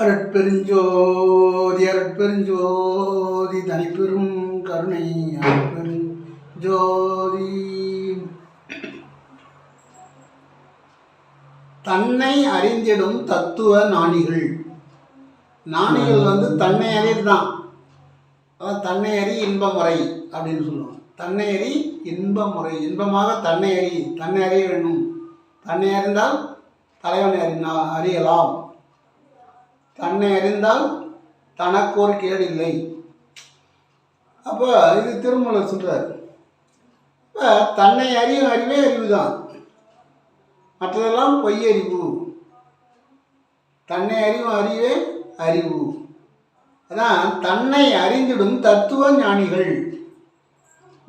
அருட்பெருஞ்சோதி அருட்பெருஞ்சோதி தனிப்பெரும் கருணை அருட்பெருஞ்சோதி. தன்னை அறிந்திடும் தத்துவ நாணிகள் நாணிகள் வந்து தன்னை அறியது அதான் தன்னை அறி இன்ப முறை அப்படின்னு சொல்லுவோம் தன்னை அறி இன்ப முறை இன்பமாக தன்னை அறி. தன்னை அறிய வேண்டும். தன்னை அறிந்தால் தலைவனை அறினா அறியலாம். தன்னை அறிந்தால் தனக்கோர் கேடில்லை அப்போ இது திருமூலர் சொல்கிறார் இப்போ தன்னை அறியும் அறிவே அறிவு தான் மற்றதெல்லாம் பொய்யறிவு தன்னை அறிவும் அறிவே அறிவு. அதான் தன்னை அறிந்திடும் தத்துவ ஞானிகள்.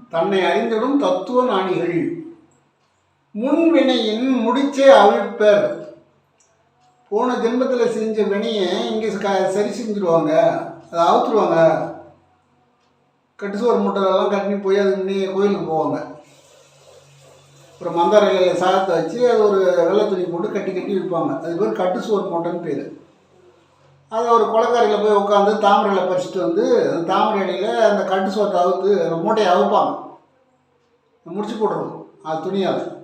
தன்னை அறிந்திடும் தத்துவ ஞானிகள். முன்வினையின் முடிச்சே அவிழ்ப்பர். போன ஜென்மத்தில் செஞ்ச வினையை இங்கே க சரி செஞ்சுருவாங்க. அதை அவுத்துருவாங்க. கட்டுசோறு மூட்டைலாம் கட்டி போய் அது முன்னே கோயிலுக்கு போவாங்க. அப்புறம் மந்தார இலையில் சாதத்தை வச்சு அது ஒரு வெள்ளை துணி போட்டு கட்டி கட்டி விற்பாங்க. அது பேர் கட்டு கட்டுசோறு மூட்டைன்னு பேர். அதை ஒரு குளக்காரையில் போய் உட்காந்து தாமரையில் பறிச்சுட்டு வந்து அந்த தாமரை இலையில் அந்த கட்டு சோத்தை அவுத்து அந்த மூட்டையை அவுப்பாங்க. முடிச்சு போட்டுருவோம். அது துணியால்.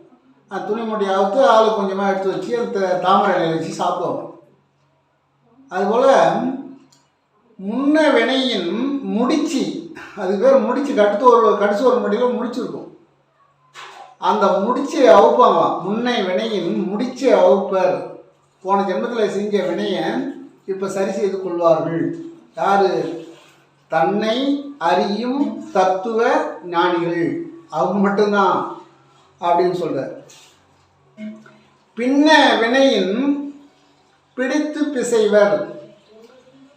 அந்த துணி அவுத்து ஆள் கொஞ்சமாக எடுத்து வச்சு அந்த தாமரை இலையில் வச்சு சாப்பிடுவாங்க. அதுபோல் முன்ன வினையின் முடிச்சு அது பேர் முடிச்சு கட்டுத்து ஒரு கடிச்சு ஒரு மடியில் முடிச்சிருக்கும். அந்த முடிச்சு அவுப்பாங்களாம். முன்னை வினையின் முடிச்சு அவுப்பர். போன ஜென்மத்தில் செஞ்ச வினையை இப்போ சரி செய்து கொள்வார்கள். யார்? தன்னை அறியும் தத்துவ ஞானிகள். அவங்க மட்டும்தான். அப்படின்னு சொல்கிறார் பின்ன வினையின் பிடித்து பிசைவர்.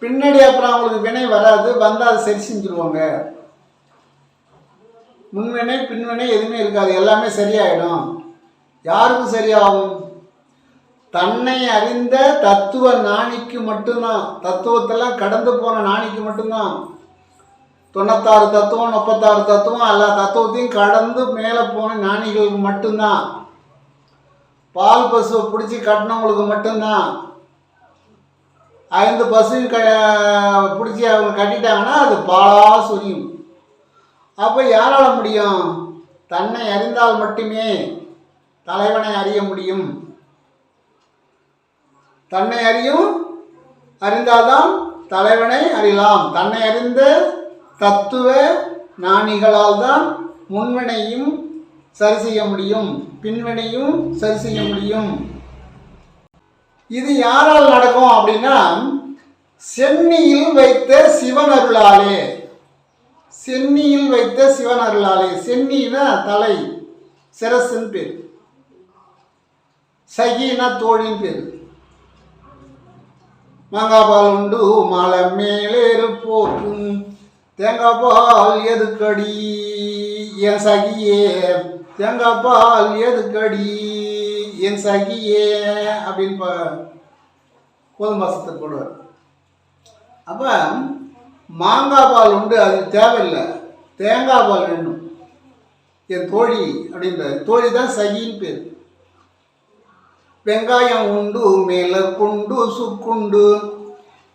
பின்னாடி அப்புறம் அவங்களுக்கு வினை வராது வந்தால் அதை சரி செஞ்சுருவாங்க. முன்வினை பின்வினை எதுவுமே இருக்காது எல்லாமே சரியாயிடும். யாருக்கும் சரியாகும்? தன்னை அறிந்த தத்துவ நாணிக்கு மட்டும்தான். தத்துவத்தெல்லாம் கடந்து போன நாணிக்கு மட்டும்தான். தொண்ணூத்தாறு தத்துவம் முப்பத்தாறு தத்துவம் எல்லா தத்துவத்தையும் கடந்து மேலே போன ஞானிகளுக்கு மட்டும்தான். பால் பசுவை பிடிச்சி கட்டினவங்களுக்கு மட்டும்தான். ஐந்து பசுவையும் க பிடிச்சி அவங்க கட்டிட்டாங்கன்னா அது பாலாக சொரியும். அப்போ யாரால் முடியும்? தன்னை அறிந்தால் மட்டுமே தலைவனை அறிய முடியும். தன்னை அறியும் அறிந்தால்தான் தலைவனை அறியலாம். தன்னை அறிந்து தத்துவ ஞானிகளால் தான் முன்வினையும் சரி செய்ய முடியும் பின்வினையும் சரி செய்ய முடியும். இது யாரால் நடக்கும் அப்படின்னா சென்னியில் வைத்த சிவன் அருளாலே. சென்னியில் வைத்த சிவன் அருளாலே. சென்னினா தலை சிரசுன்னு பேர். சகினா தோழின்னு பேர். மாங்காய் உண்டு மலை மேலேறு போக்கும் தேங்காய் பால் எதுக்கடி? என் சகியே தேங்காய் பால் எதுக்கடி? என் சகியே அப்படின்னு ப- கோதுமை மாசத்துக்கு போடுவார். அப்போ மாங்காய் பால் உண்டு அது தேவையில்லை. தேங்காய் பால் வேணும் என் தோழி அப்படின்ற தோழி தான் சகின்னு பேர். வெங்காயம் உண்டு மேல குண்டு சுக்குண்டு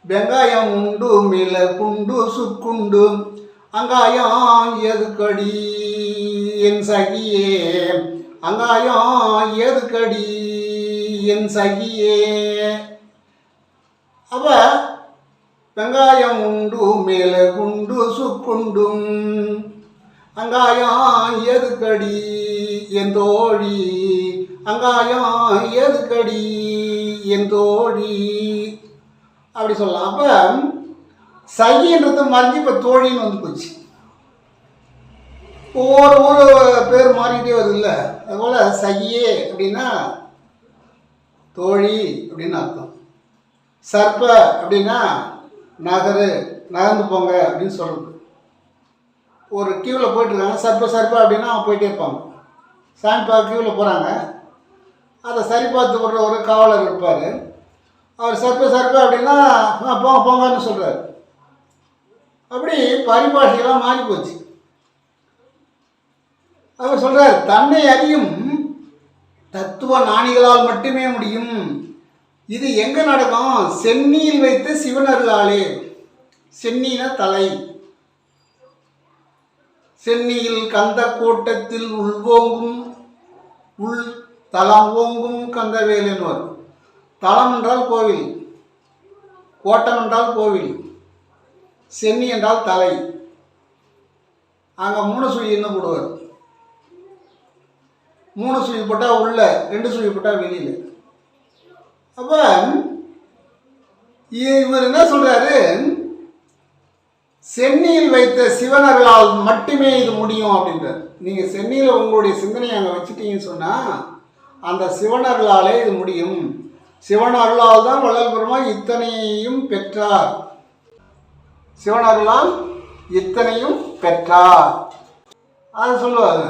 வெங்காயம் உண்டு மேல குண்டு சுக்குண்டு அங்காயம் எதுக்கடி? என் சகியே. அங்காயம் எதுக்கடி? என் சகியே. அவ வெங்காயம் உண்டு மேல குண்டு சுக்குண்டும் அங்காயம் எதுக்கடி? என் தோழி. அங்காயம் எதுக்கடி? என் தோழி. அப்படி சொல்லலாம். அப்போ சகின்றது மறைஞ்சு இப்போ தோழின்னு வந்து போச்சு. ஒவ்வொரு ஊர் பேர் மாறிக்கிட்டே வருது இல்லை அதுபோல் சகியே அப்படின்னா தோழி அப்படின்னு அர்த்தம். சர்ப்ப அப்படின்னா நகரு நகர்ந்து போங்க அப்படின்னு சொல்கிறது ஒரு கியூவில் போயிட்டுருக்காங்க சர்ப்ப சர்ப்ப அப்படின்னா அவங்க போயிட்டே இருப்பாங்க. சாமி கியூவில் போகிறாங்க அதை சரி பார்த்து விடுற ஒரு காவலர் இருப்பார். அவர் சர்ப்ப சர்ப்ப அப்படின்னா போங்க போங்கன்னு சொல்கிறார் அப்படி பரிபாஷையெல்லாம் மாறி போச்சு அவர் சொல்கிறார் தன்னை அறியும் தத்துவ நாணிகளால் மட்டுமே முடியும். இது எங்கே நடக்கும்? சென்னியில் வைத்து சிவனர்களாலே சென்னின தலை. சென்னியில் கந்த கோட்டத்தில் உள்வோங்கும் உள் தலம் ஓங்கும் கந்தவேல் வரும் தளம் என்றால் கோவில் கோட்டம் என்றால் கோவில் சென்னி என்றால் தலை. அங்கே மூணு சுழி என்ன போடுவார்? மூணு சுழி போட்டால் உள்ள ரெண்டு சுழி போட்டால் வெளியில். அப்போ இவர் என்ன சொல்கிறாரு சென்னியில் வைத்த சிவனர்களால் மட்டுமே இது முடியும் அப்படின்றார். நீங்கள் சென்னியில் உங்களுடைய சிந்தனையை அங்கே வச்சுட்டீங்கன்னு சொன்னால் அந்த சிவனர்களாலே இது முடியும். சிவன் அருளால் தான் வள்ளல் பெருமான் இத்தனையும் பெற்றார். சிவனர்களால் இத்தனையும் பெற்றார். அது சொல்லுவாங்க.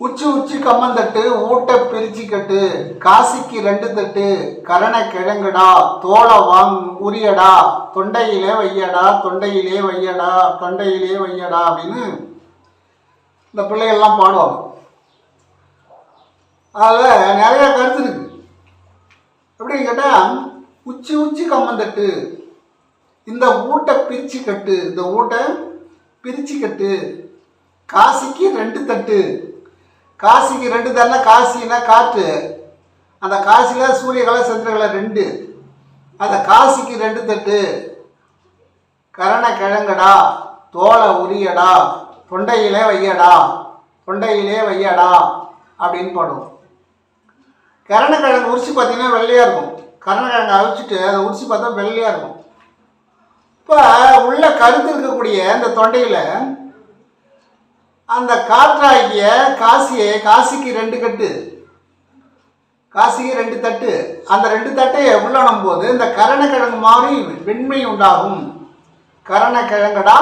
உச்சி உச்சி கம்மந்தட்டு ஊட்ட பிரிச்சு கட்டு காசிக்கு ரெண்டு தட்டு கரண கிழங்குடா தோலை வாங் உரியடா தொண்டையிலே வையடா தொண்டையிலே வையடா தொண்டையிலே வையடா அப்படின்னு இந்த பிள்ளைகள்லாம் பாடுவாங்க. அதில் நிறைய கருத்து இருக்கு. எப்படின்னு கேட்டால் உச்சி உச்சி கம்மந்தட்டு இந்த ஊட்டை பிரிச்சு கட்டு. இந்த ஊட்டை பிரிச்சு கட்டு. காசிக்கு ரெண்டு தட்டு. காசிக்கு ரெண்டு தரல காசினா காற்று. அந்த காசியில் சூரியகலை சந்திரகலை ரெண்டு. அந்த காசிக்கு ரெண்டு தட்டு. கரண கிழங்கடா தோலை உரியடா தொண்டையிலே வையடா தொண்டையிலே வையடா அப்படின்னு பாடுவோம். கரணக்கிழங்கு உரிச்சு பார்த்தீங்கன்னா வெள்ளையாக இருக்கும். கரணக்கிழங்கு அவிச்சிட்டு அதை உரிச்சு பார்த்தா வெள்ளையாக இருக்கும். இப்போ உள்ள கருத்து இருக்கக்கூடிய இந்த தொண்டையில் அந்த காற்றாகிய காசியை காசிக்கு ரெண்டு கட்டு. காசிக்கு ரெண்டு தட்டு. அந்த ரெண்டு தட்டையை உள்ளணும் போது இந்த கரணக்கிழங்கு மாறி வெண்மை உண்டாகும். கரணக்கிழங்கடா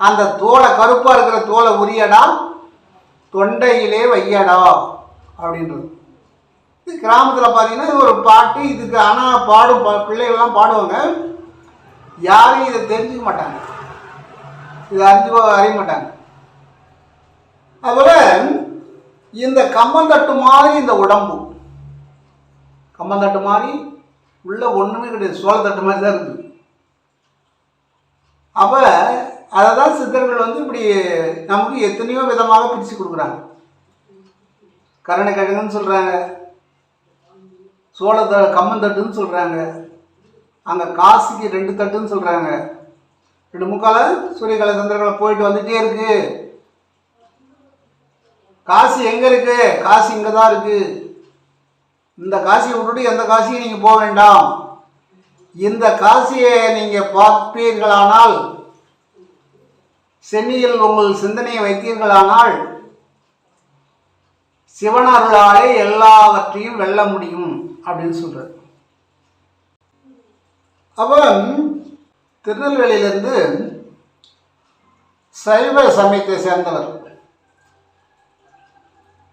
அந்த தோலை கருப்பாக இருக்கிற தோலை உரியடா தொண்டையிலே வையடா அப்படின்றது. கிராமத்தில் பார்த்தீங்கன்னா இது ஒரு பாட்டு இதுக்கு ஆனால் பாடும் பா- பிள்ளைகள்லாம் பாடுவாங்க. யாரும் இதை தெரிஞ்சுக்க மாட்டாங்க. இதை அறிஞ்சு அறிய மாட்டாங்க. அதுபோல் இந்த கம்பந்தட்டு மாதிரி இந்த உடம்பு. கம்பந்தட்டு மாதிரி உள்ள ஒன்றுமே கிடையாது. சோழ தட்டு மாதிரி தான் இருக்குது. அப்போ அதை தான் சித்தர்கள் வந்து இப்படி நமக்கு எத்தனையோ விதமாக பிரித்து கொடுக்குறாங்க. கருணைக்கிழங்குன்னு சொல்கிறாங்க சோளத்த கம்மந்தட்டுன்னு சொல்கிறாங்க அங்கே காசுக்கு ரெண்டு தட்டுன்னு சொல்கிறாங்க ரெண்டு முக்கால சூரியகலை சந்திரகலை போயிட்டு வந்துட்டே இருக்கு. காசு எங்கே இருக்கு? காசு இங்கே தான் இருக்கு. இந்த காசியை விட்டுட்டு எந்த காசியும் நீங்கள் போக வேண்டாம். இந்த காசியை நீங்கள் பார்ப்பீர்களானால் சென்னியில் உங்கள் சிந்தனையை வைத்தீர்களானால் சிவனருளாலே எல்லாவற்றையும் வெல்ல முடியும். அப்படின்னு சொல்கிறார் அவன் திருநெல்வேலியிலிருந்து சைவ சமயத்தை சேர்ந்தவர்.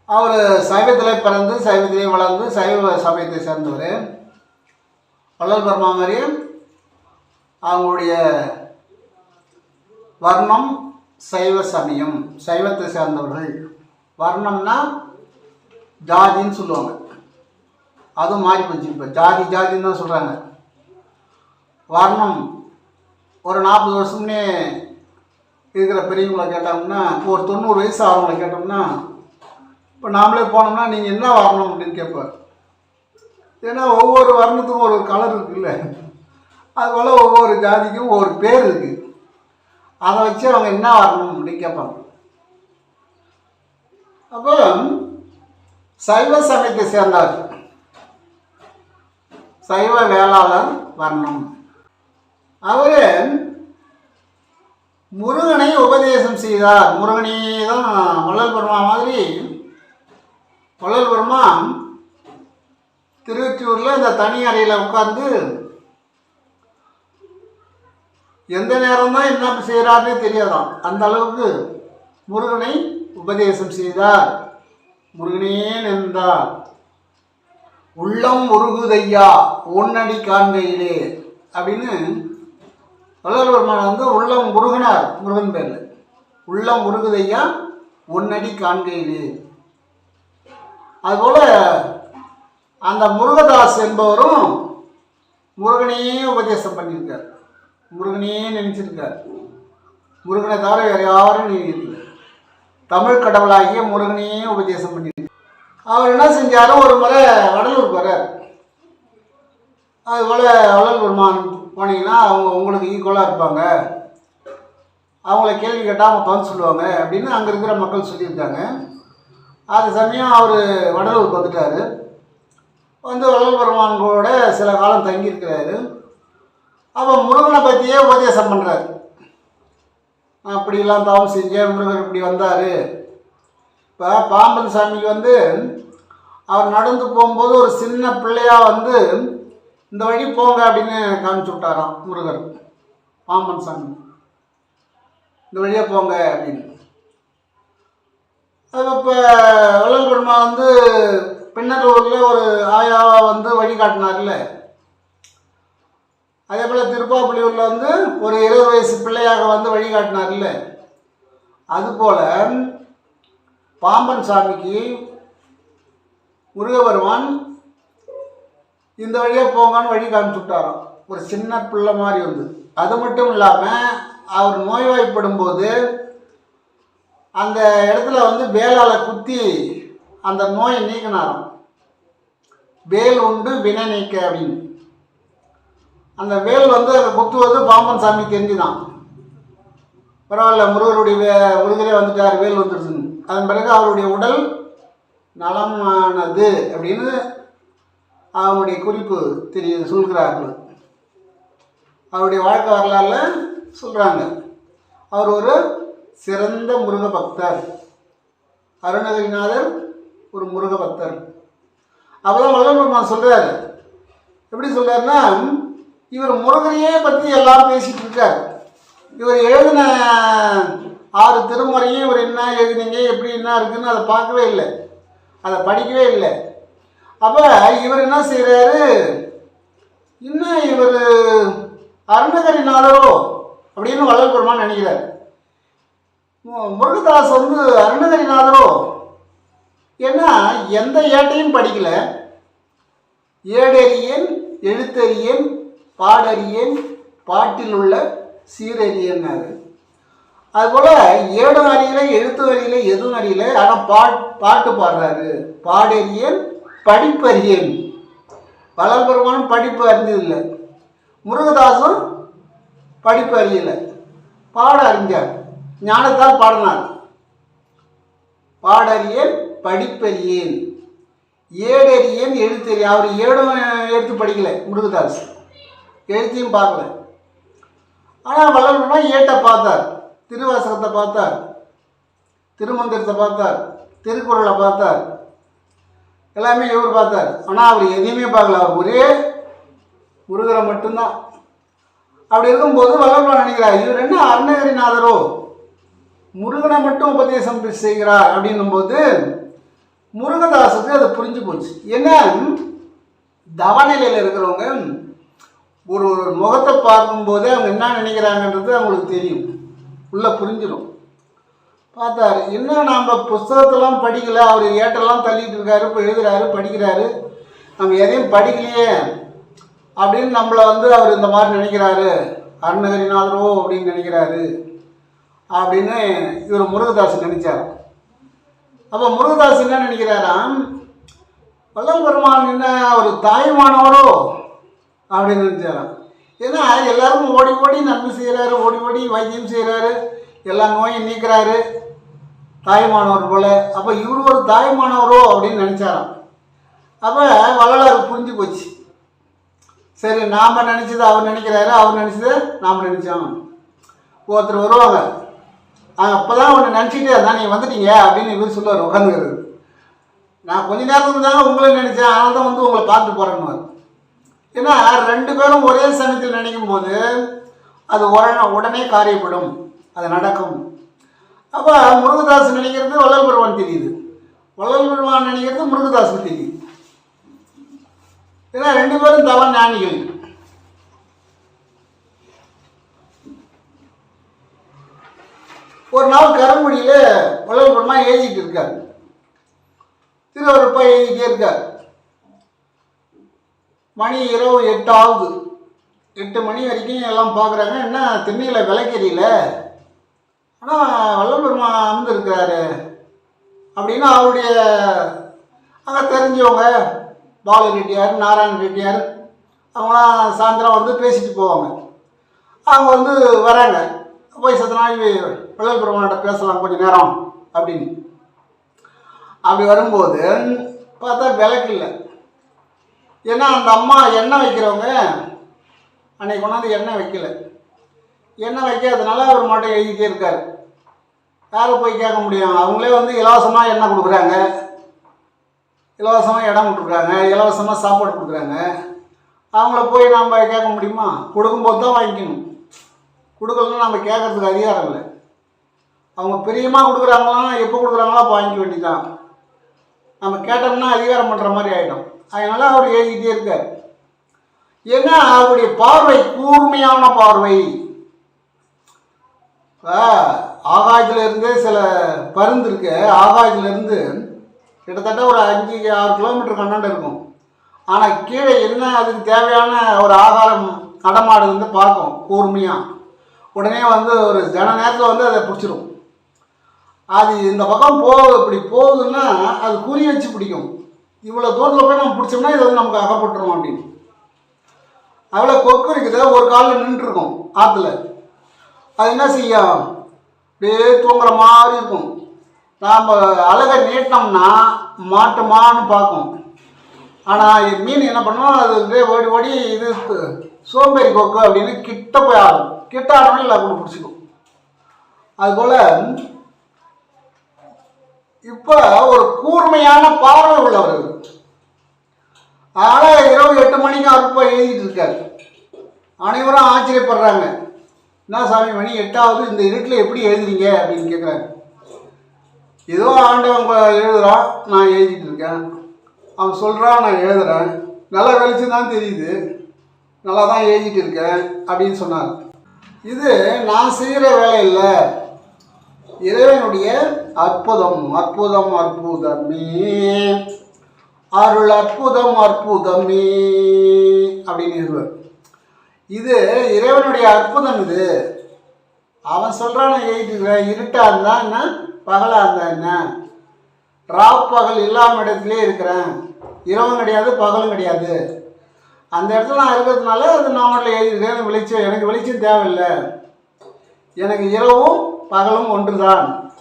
அவர் சைவத்தில் பிறந்து சைவத்திலே வளர்ந்து சைவ சமயத்தை சேர்ந்தவர். வள்ளல் பெருமா மாதிரியே அவங்களுடைய வர்ணம் சைவ சமயம் சைவத்தை சேர்ந்தவர்கள். வர்ணம்னா ஜாதின்னு சொல்லுவாங்க. அதுவும் மாறி போச்சு இப்போ. ஜாதி ஜாதின்னு தான் சொல்கிறாங்க வர்ணம். ஒரு நாற்பது வருஷம்னே இருக்கிற பெரியவங்களை கேட்டாங்கன்னா இப்போ ஒரு தொண்ணூறு வயசு ஆகிறவங்களை கேட்டோம்னா இப்போ நாமளே போனோம்னா நீங்கள் என்ன வரணும் அப்படின்னு கேட்பார். ஏன்னா ஒவ்வொரு வர்ணத்துக்கும் ஒரு கலர் இருக்குல்ல. அதுபோல் ஒவ்வொரு ஜாதிக்கும் ஒவ்வொரு பேர் இருக்குது அதை வச்சு அவங்க என்ன வரணும் அப்படின்னு கேட்பாங்க. அப்போ சைவ சமயத்தை சேர்ந்தவர். சைவ வேளாளர் வர்ணம். அவர் முருகனை உபதேசம் செய்தார். முருகனே தான் வள்ளல் பெருமா மாதிரி. வள்ளல் பெருமா திருவொற்றியூரில் இந்த தனி அறையில் உட்கார்ந்து எந்த நேரம் தான் என்ன செய்கிறாருன்னே தெரியாதாம். அந்த அளவுக்கு முருகனை உபதேசம் செய்தார். முருகனே நின்றார். உள்ளம் உருகுதையா? உன்னடி காண்கையிலே. அப்படின்னு வள்ளல் பெருமான் வந்து உள்ளம் முருகனார் முருகன் பேரில். உள்ளம் உருகுதையா? உன்னடி காண்கையிலே. அதுபோல் அந்த முருகதாஸ் என்பவரும் முருகனையே உபதேசம் பண்ணியிருக்கார். முருகனையே நினைச்சிருக்கார். முருகனை தவிர வேறு யாரும் நினைக்கல தமிழ் கடவுளாகிய முருகனையே உபதேசம் பண்ணி அவர் என்ன செஞ்சாரு? ஒரு முறை வடலூர் போகிறார் அது போல் வள்ளல் பெருமான் போனீங்கன்னா அவங்க உங்களுக்கு ஈக்குவலாக இருப்பாங்க. அவங்கள கேள்வி கேட்டால் அவங்க பதில் சொல்லுவாங்க அப்படின்னு அங்கே இருக்கிற மக்கள் சொல்லியிருக்காங்க. அது சமயம் அவர் வடலூருக்கு வந்துட்டார். வந்து வள்ளல் பெருமான்களோட சில காலம் தங்கியிருக்கிறாரு அப்போ முருகனை பற்றியே உபதேசம் பண்ணுறாரு நான் இப்படிலாம் தவம் செஞ்சேன் முருகர் இப்படி வந்தார். இப்போ பாம்பன் சாமிக்கு வந்து அவர் நடந்து போகும்போது ஒரு சின்ன பிள்ளையாக வந்து இந்த வழி போங்க அப்படின்னு காமிச்சு விட்டாராம் முருகர் பாம்பன் சாமி. இந்த வழியாக போங்க அப்படின்னு. அது இப்போ வள்ளல் பெருமா வந்து பின்னலூரில் ஒரு ஆயாவாக வந்து வழி காட்டினார்ல. அதே போல் திருப்பாப்புலியூரில் வந்து ஒரு இருபது வயசு பிள்ளையாக வந்து வழி காட்டினார்ல. அதுபோல் பாம்பன் சாமிக்கு முருகபெருமான் இந்த வழியாக போங்கன்னு வழி காமிச்சு விட்டாராம். ஒரு சின்ன பிள்ளை மாதிரி வந்து அது மட்டும் இல்லாமல் அவர் நோய்வாய்ப்படும் போது அந்த இடத்துல வந்து வேலால் குத்தி அந்த நோயை நீக்கினாராம். வேல் உண்டு வினை நீக்க அப்படின்னு. அந்த வேல் வந்து அதை குத்துவது பாம்பன் சாமி தெரிஞ்சுதான். பரவாயில்ல முருகருடைய முருகரே வந்துட்டார் வேல் வந்துடுச்சுன்னு அதன் பிறகு அவருடைய உடல் நலமானது அப்படின்னு அவருடைய குறிப்பு தெரிய சொல்கிறார்கள். அவருடைய வாழ்க்கை வரலாறுல சொல்கிறாங்க அவர் ஒரு சிறந்த முருக பக்தர். அருணகிரிநாதர் ஒரு முருக பக்தர். அப்பதான் வல்லபெருமான் சொல்கிறார் எப்படி சொல்கிறாருன்னா இவர் முருகனையே பற்றி எல்லாம் பேசிகிட்டு இருக்கார். இவர் எழுதின ஆறு திருமுறையும் இவர் என்ன எழுதினீங்க எப்படி என்ன இருக்குன்னு அதை பார்க்கவே இல்லை. அதை படிக்கவே இல்லை. அப்போ இவர் என்ன செய்கிறாரு இன்னும் இவர் அருணகிரிநாதரோ அப்படின்னு வள்ளல் நினைக்கிறார். முருகதாஸ் வந்து அருணகிரிநாதரோ ஏன்னா எந்த ஏட்டையும் படிக்கல. ஏடறியேன் எழுத்தறியேன் பாடறியேன் பாட்டில் உள்ள சீரறியன்னாரு. அதுபோல் ஏடும் அறியல எழுத்து அறியல எதுவும் அறியல ஆனால் பாட் பாட்டு பாடுறாரு. பாடறியேன் படிப்பறியேன். வளர் பெருமானும் படிப்பு அறிஞ்சதில்லை முருகதாசும் படிப்பு அறியலை. பாட அறிஞ்சார். ஞானத்தால் பாடினார். பாடறியேன் படிப்பறியேன். ஏடறியேன் எழுத்தறியேன் அவர் ஏடும் எடுத்து படிக்கல முருகதாஸ் எழுத்தையும் பார்க்கல. ஆனால் வளர்ப்புனா ஏட்டை பார்த்தார். திருவாசகத்தை பார்த்தார் திருமந்திரத்தை பார்த்தார் திருக்குறளை பார்த்தார் எல்லாமே இவர் பார்த்தார். ஆனால் அவர் எதையுமே பார்க்கல. அவர் ஒரே முருகரை மட்டும்தான். அப்படி இருக்கும்போது வல்லபுரம் நினைக்கிறார் இவர் என்ன அருணகிரிநாதரோ? முருகனை மட்டும் உபதேசம் செய்கிறார். அப்படின்னும்போது முருகதாசுக்கு அது புரிஞ்சு போச்சு. என்ன? தவநிலையில் இருக்கிறவங்க ஒரு ஒரு முகத்தை பார்க்கும்போதே அவங்க என்ன நினைக்கிறாங்கன்றது அவங்களுக்கு தெரியும். உள்ளே புரிஞ்சிடும் பார்த்தாரு இன்னும் நாம் புஸ்தகத்தெல்லாம் படிக்கல அவர் ஏட்டெல்லாம் தள்ளிட்டு இருக்காரு இப்போ எழுதுறாரு படிக்கிறாரு. நம்ம எதையும் படிக்கலையே அப்படின்னு நம்மளை வந்து அவர் இந்த மாதிரி நினைக்கிறாரு. அருணகிரிநாதரோ அப்படின்னு நினைக்கிறாரு அப்படின்னு இவர் முருகதாஸ் நினைச்சார். அப்போ முருகதாஸ் என்ன நினைக்கிறாராம்? வள்ளல் பெருமான் என்ன ஒரு தாய்மானவரோ அப்படின்னு நினைச்சாராம். ஏன்னா எல்லாரும் ஓடி ஓடி நன்மை செய்கிறாரு ஓடி ஓடி வைத்தியம் செய்கிறாரு எல்லா நோயும் நீக்கிறாரு. தாய்மானவர் போல. அப்போ இவர் ஒரு தாய்மானவரோ அப்படின்னு நினச்சாராம். அப்போ வள்ளலாறு புரிஞ்சு போச்சு. சரி நாம் நினச்சது அவர் நினைக்கிறாரு அவர் நினச்சது நாம் நினச்சோம் ஒருத்தர் வருவாங்க. அப்போ தான் ஒன்று நினச்சிட்டே இருந்தா நீங்கள் வந்துட்டீங்க அப்படின்னு இவர் சொல்லுவார் உட்காந்துக்கிறது நான் கொஞ்ச நேரத்துக்கு தாங்க உங்களை நினச்சேன் அதனால தான் வந்து உங்களை பார்த்துட்டு போகிறேன்னு ஏன்னா ரெண்டு பேரும் ஒரே சமயத்தில் நினைக்கும் போது அது உடனே உடனே காரியப்படும். அது நடக்கும். அப்போ முருகதாஸ் நினைக்கிறது வள்ளல் பெருமான் தெரியுது. வள்ளல் பெருமான் நினைக்கிறது முருகதாஸுக்கு தெரியுது. ஏன்னா ரெண்டு பேரும் தவ ஞானிகள். ஒரு நாள் கருமொழியில் வள்ளல் பெருமான் எழுதிட்டு இருக்கார். திருவருப்பா எழுதிட்டே இருக்கார். மணி இரவு எட்டு ஆகுது எட்டு மணி வரைக்கும் எல்லாம் பார்க்குறாங்க. என்ன திண்ணையில் விளக்கறியில ஆனால் வல்லபெருமா அமர்ந்திருக்கிறாரு. அப்படின்னு அவருடைய அங்கே தெரிஞ்சவங்க பாலு ரெட்டியார் நாராயண ரெட்டியார் அவங்களாம் சாயந்தரம் வந்து பேசிட்டு போவாங்க. அவங்க வந்து வராங்க. போய் சத்த நாளைக்கு வள்ளல் பேசலாம் கொஞ்சம் நேரம் அப்படின்னு. அப்படி வரும்போது பார்த்தா விளக்கு இல்லை. ஏன்னா அந்த அம்மா எண்ணெய் வைக்கிறவங்க அன்னைக்கு கொண்டாந்து எண்ணெய் வைக்கல. எண்ணெய் வைக்காதனால அவர் மட்டும் எழுதிட்டே இருக்கார். யாரும் போய் கேட்க முடியும்? அவங்களே வந்து இலவசமாக எண்ணெய் கொடுக்குறாங்க. இலவசமாக இடம் கொடுக்குறாங்க. இலவசமாக சாப்பாடு கொடுக்குறாங்க. அவங்கள போய் நாம் கேட்க முடியுமா? கொடுக்கும்போது தான் வாங்கிக்கணும். கொடுக்கலன்னா நம்ம கேட்கறதுக்கு அதிகாரம் இல்லை. அவங்க பிரியமாக கொடுக்குறாங்களா எப்போ கொடுக்குறாங்களோ அப்போ வாங்கிக்க வேண்டியதான் நம்ம கேட்டோம்னா அதிகாரம் பண்ணுற மாதிரி ஆகிடும் அதனால் அவர் எழுதிக்கிட்டே இருக்கார். ஏன்னா அவருடைய பார்வை கூர்மையான பார்வை. இப்போ சில பருந்து இருக்கு. ஆகாயத்துல இருந்து கிட்டத்தட்ட ஒரு அஞ்சு ஆறு கிலோமீட்டர் கண்ணாண்டு இருக்கும். ஆனால் கீழே என்ன அதுக்கு தேவையான ஒரு ஆகாரம் நடமாடு வந்து பார்க்கும் கூர்மையாக உடனே வந்து ஒரு ஜன நேரத்தில் வந்து அதை பிடிச்சிரும். அது இந்த பக்கம் போ இப்படி போகுதுன்னா அது குறி வச்சு பிடிக்கும். இவ்வளோ தூரத்தில் போய் நம்ம பிடிச்சோம்னா இது வந்து நமக்கு அகப்பட்டுரும் அப்படின்னு. அவ்வளோ கொக்கு இருக்குது. ஒரு காலில் நின்றுருக்கும் ஆற்றுல அது என்ன செய்யும்? அப்படியே தூங்குற மாதிரி இருக்கும். நாம் அழகை நீட்டினோம்னா மாட்டுமான்னு பார்க்கும். ஆனால் மீன் என்ன பண்ணும்? அது அப்படியே ஓடி ஓடி இது சோம்பேறி கொக்கு அப்படின்னு கிட்ட போய் ஆடும். கிட்ட ஆடணும் இல்லை அப்படி பிடிச்சிக்கும். அதுபோல் இப்போ ஒரு கூர்மையான பார்வை உள்ளவர் இவர். அதனால் இரவு எட்டு மணிக்கு அற்பா எழுதிட்டு இருக்காரு. அனைவரும் ஆச்சரியப்படுறாங்க. என்ன சாமி மணி எட்டாவது இந்த இருட்டில் எப்படி எழுதுறீங்க? அப்படின்னு கேட்குறாங்க ஏதோ ஆண்டவன் எழுதுறான் நான் எழுதிட்டு இருக்கேன். அவன் சொல்கிறான் நான் எழுதுறேன். நல்லா வெளிச்சம் தான் தெரியுது. நல்லா தான் எழுதிட்டு இருக்கேன் அப்படின்னு சொன்னார். இது நான் செய்கிற வேலை இல்லை. இறைவனுடைய அற்புதம் அற்புதம் அற்புதமே. அருள் அற்புதம் அற்புதமே அப்படின்னு இருவர். இது இறைவனுடைய அற்புதம் இது. அவன் சொல்கிறான் எழுதிட்டு இருட்டா இருந்தா என்ன பகலா இருந்தா என்ன? ரா பகல் இல்லாம இடத்துலயே இருக்கிறேன். இரவும் கிடையாது பகலும் கிடையாது. அந்த இடத்துல நான் இருக்கிறதுனால அது நான் எழுதியிருக்கேன் எனக்கு வெளிச்சம் எனக்கு வெளிச்சம் தேவையில்லை. எனக்கு இரவும் பகலும் ஒன்றுதான்.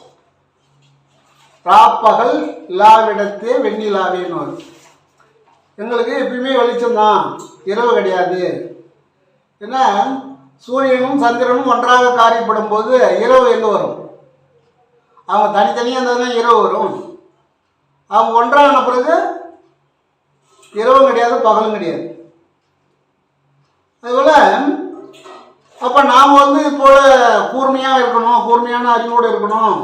ராப்பகல் இல்லாவிடத்தே வெண்ணிலாவேன்னு வரும். எங்களுக்கு எப்பயுமே வெளிச்சம்தான். இரவு கிடையாது. ஏன்னா சூரியனும் சந்திரனும் ஒன்றாக காரியப்படும் போது இரவு எங்கே வரும்? அவங்க தனித்தனியாக இருந்தால் இரவு வரும். அவங்க ஒன்றான பிறகு இரவும் கிடையாது பகலும் கிடையாது. அதுபோல் அப்போ நாம் வந்து இப்போ கூர்மையாக இருக்கணும் கூர்மையான அறிவோடு இருக்கணும்.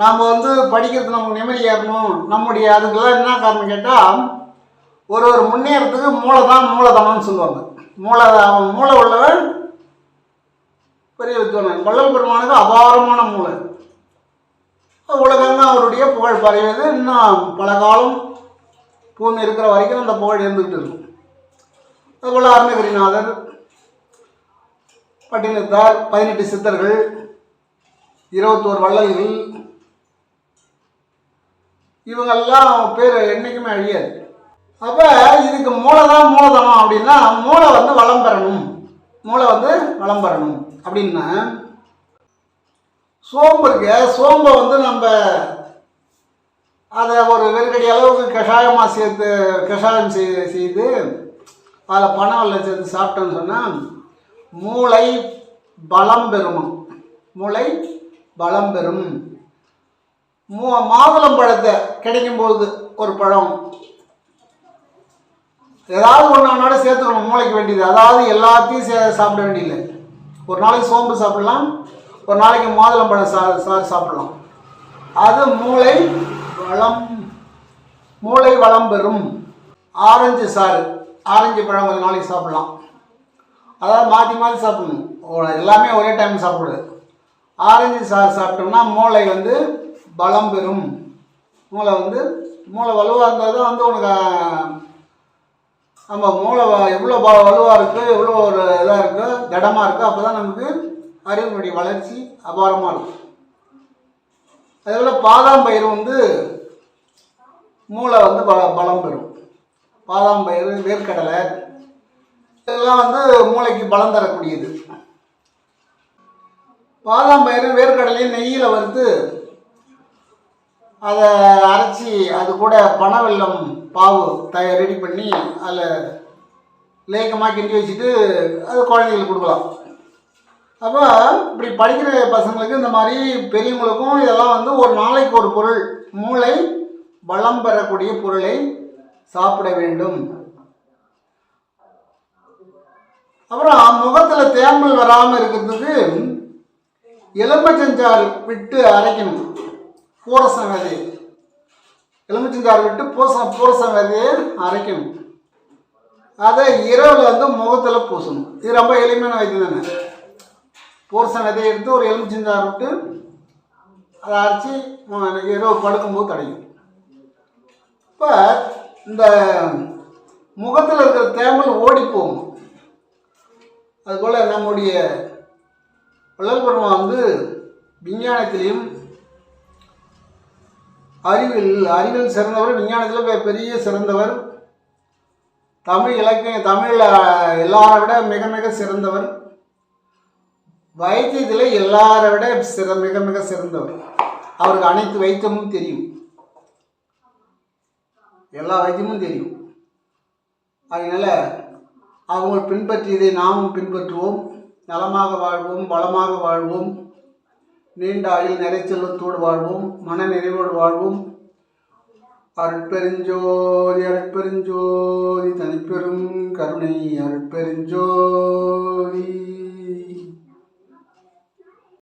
நாம் வந்து படிக்கிறது நமக்கு நிம்மதி ஏறணும் நம்முடைய அதுக்கெல்லாம் என்ன காரணம் கேட்டால் ஒரு ஒரு முன்னேறத்துக்கு மூளை தான் மூலதனம்னு சொல்லுவாங்க. மூளை அவன் மூளை உள்ளவன் பெரிய வித்வானன் வள்ளல் பெருமானுக்கு அபாரமான மூளை. உலகங்க அவருடைய புகழ் பரவியது. இன்னும் பல காலம் பூமி இருக்கிற வரைக்கும் அந்த புகழ் இருந்துகிட்டு இருக்கும். அதுபோல் அருணகிரிநாதர் பட்டினத்தார் பதினெட்டு சித்தர்கள் இருபத்தோரு வள்ளல்கள். இவங்கெல்லாம் பேர் என்றைக்குமே அழியாது. அப்போ இதுக்கு மூளை தான் மூலதனம் அப்படின்னா மூளை வந்து வளம் பெறணும். மூளை வந்து வளம் பெறணும். அப்படின்னா சோம்பு இருக்கு சோம்பை வந்து நம்ம அதை ஒரு வெறுக்கடி அளவுக்கு கஷாயமாக சேர்த்து கஷாயம் செய்து அதில் பணம் வெள்ளம் சேர்த்து சாப்பிட்டோன்னு சொன்னால் மூளை பலம் பெறும். மூளை பலம் பெறும். மூ மாதுளம் பழத்தை கிடைக்கும்போது ஒரு பழம். ஏதாவது ஒன்று ஒன்றோட சேர்த்துக்கணும் மூளைக்கு வேண்டியது. அதாவது எல்லாத்தையும் சே சாப்பிட வேண்டியதில்லை. ஒரு நாளைக்கு சோம்பு சாப்பிடலாம் ஒரு நாளைக்கு மாதுளம்பழம் சா சாறு சாப்பிடலாம். அது மூளை வளம் மூளை வளம் பெறும். ஆரஞ்சு சாறு. ஆரஞ்சு பழம் ஒரு நாளைக்கு சாப்பிடலாம். அதாவது மாற்றி மாற்றி சாப்பிடணும். எல்லாமே ஒரே டைம் சாப்பிடு ஆரஞ்சு சாறு சாப்பிட்டோம்னா மூளை வந்து பலம் பெறும். மூளை வந்து மூளை வலுவாக இருந்தால் தான் வந்து உனக்கு நம்ம மூளை எவ்வளோ வலுவாக இருக்குது எவ்வளோ ஒரு இதாக இருக்கோ திடமாக இருக்கோ அப்போ தான் நமக்கு அறிவினுடைய வளர்ச்சி அபாரமாக இருக்கும். அதேபோல் பாதாம் பயிர் வந்து மூளை வந்து ப பலம் பெறும். பாதாம் பயிர் வேர்க்கடலை இதெல்லாம் வந்து மூளைக்கு பலம் தரக்கூடியது. பாதாம் பயிறு வேர்க்கடலையும் நெய்யில் வறுத்து அதை அரைச்சி அது கூட பனவெல்லம் பாவு தய ரெடி பண்ணி அதில் லேக்கமாக கிண்டி வச்சுட்டு அது குழந்தைங்களுக்கு கொடுக்கலாம். அப்போ இப்படி படிக்கிற பசங்களுக்கு இந்த மாதிரி பெரியவங்களுக்கும் இதெல்லாம் வந்து ஒரு நாளைக்கு ஒரு பொருள். மூளை பலம் பெறக்கூடிய பொருளை சாப்பிட வேண்டும். அப்புறம் முகத்தில் தேமல் வராமல் இருக்கிறதுக்கு எலும்பச்சஞ்சாறு விட்டு அரைக்கணும். பூரசம் விதையை. எலுமிச்சஞ்சாறு விட்டு பூசம் பூரசம் விதையை அரைக்கணும். அதை இரவில் வந்து முகத்தில் பூசணும். இது ரொம்ப எளிமையான வைத்தியம் தானே? பூரசம் விதையை எடுத்து ஒரு எலுமிச்சஞ்சாறு விட்டு அதை அரைச்சி இரவு படுக்கும்போது தடையும் இப்போ இந்த முகத்தில் இருக்கிற தேமல் ஓடி போகும். அதுபோல் நம்முடைய வள்ளல் பெருமா வந்து விஞ்ஞானத்திலையும் அறிவில் அறிவில் சிறந்தவர் விஞ்ஞானத்தில் பெரிய சிறந்தவர். தமிழ் இலக்கியம் தமிழில் எல்லாரை விட மிக மிக சிறந்தவர். வைத்தியத்தில் எல்லாரை விட சிற மிக மிக சிறந்தவர். அவருக்கு அனைத்து வைத்தியமும் தெரியும். எல்லா வைத்தியமும் தெரியும். அதனால் அவங்க பின்பற்றியதை நாமும் பின்பற்றுவோம். நலமாக வாழ்வோம் வளமாக வாழ்வோம். நீண்ட ஆயில் நிறைச்செல்வத்தோடு வாழ்வோம் மன நிறைவோடு வாழ்வோம். அருட்பெருஞ்சோதி அருட்பெருஞ்சோதி தனிப்பெரும் கருணை அருட்பெருஞ்சோதி.